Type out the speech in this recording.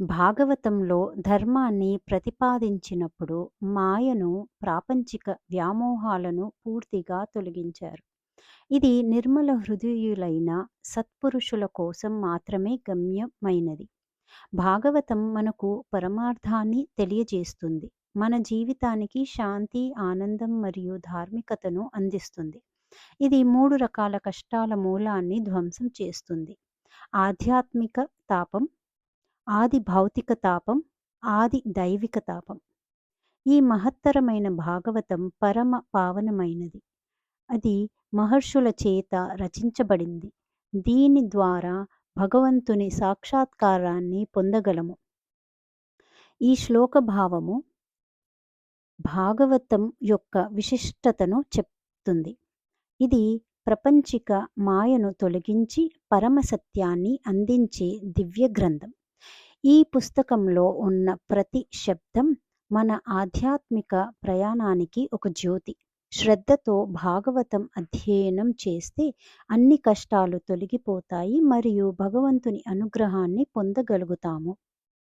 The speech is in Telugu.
భాగవతంలో ధర్మాన్ని ప్రతిపాదించినప్పుడు మాయను, ప్రాపంచిక వ్యామోహాలను పూర్తిగా తొలగించారు. ఇది నిర్మల హృదయులైన సత్పురుషుల కోసం మాత్రమే గమ్యమైనది. భాగవతం మనకు పరమార్థాన్ని తెలియజేస్తుంది. మన జీవితానికి శాంతి, ఆనందం మరియు ధార్మికతను అందిస్తుంది. ఇది మూడు రకాల కష్టాల మూలాన్ని ధ్వంసం చేస్తుంది. ఆధ్యాత్మిక తాపం, ఆది భౌతిక తాపం, ఆది దైవిక తాపం. ఈ మహత్తరమైన భాగవతం పరమ పావనమైనది. అది మహర్షుల చేత రచించబడింది. దీని ద్వారా భగవంతుని సాక్షాత్కారాన్ని పొందగలము. ఈ శ్లోక భావము భాగవతం యొక్క విశిష్టతను చెప్తుంది. ఇది ప్రపంచిక మాయను తొలగించి పరమ సత్యాన్ని అందించే దివ్య గ్రంథం. ఈ పుస్తకంలో ఉన్న ప్రతి శబ్దం మన ఆధ్యాత్మిక ప్రయాణానికి ఒక జ్యోతి. శ్రద్ధతో భాగవతం అధ్యయనం చేస్తే అన్ని కష్టాలు తొలగిపోతాయి మరియు భగవంతుని అనుగ్రహాన్ని పొందగలుగుతాము.